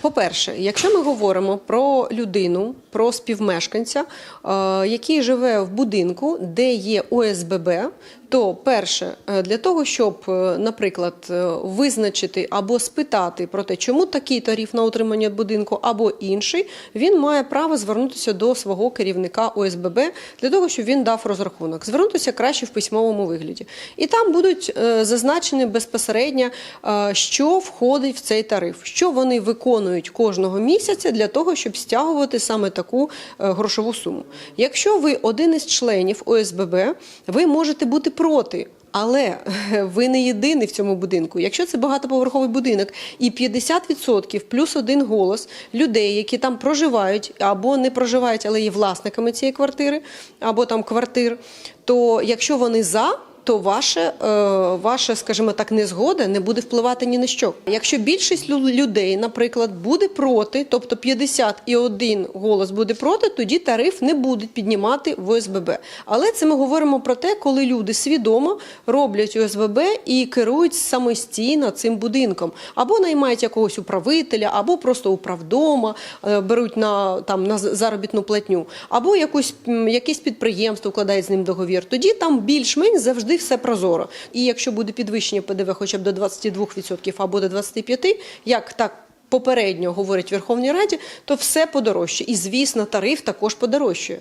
По-перше, якщо ми говоримо про людину, про співмешканця, е, який живе в будинку, де є ОСББ, то перше, е, для того, щоб, е, наприклад, визначити або спитати про те, чому такий тариф на утримання будинку або інший, він має право звернутися до свого керівника ОСББ для того, щоб він дав розрахунок. Звернутися краще в письмовому вигляді. І там будуть зазначені безпосередньо, що входить в цей тариф, що вони виконують кожного місяця для того, щоб стягувати саме таку е, грошову суму. Якщо ви один із членів ОСББ, ви можете бути проти. Але ви не єдиний в цьому будинку. Якщо це багатоповерховий будинок і 50% плюс один голос людей, які там проживають або не проживають, але є власниками цієї квартири, або там квартир, то якщо вони за. То ваше, е, ваше, скажімо так, незгода не буде впливати ні на що. Якщо більшість лю- людей, наприклад, буде проти, тобто 51 голос буде проти, тоді тариф не будуть піднімати в ОСББ. Але це ми говоримо про те, коли люди свідомо роблять ОСББ і керують самостійно цим будинком, або наймають якогось управителя, або просто управдома, е, беруть на там на заробітну платню, або якусь якесь підприємство вкладає з ним договір. Тоді там більш-менш завжди все прозоро. І якщо буде підвищення ПДВ хоча б до 22% або до 25%, як так. Попередньо говорить Верховній Раді, то все подорожче. І звісно, тариф також подорожчає.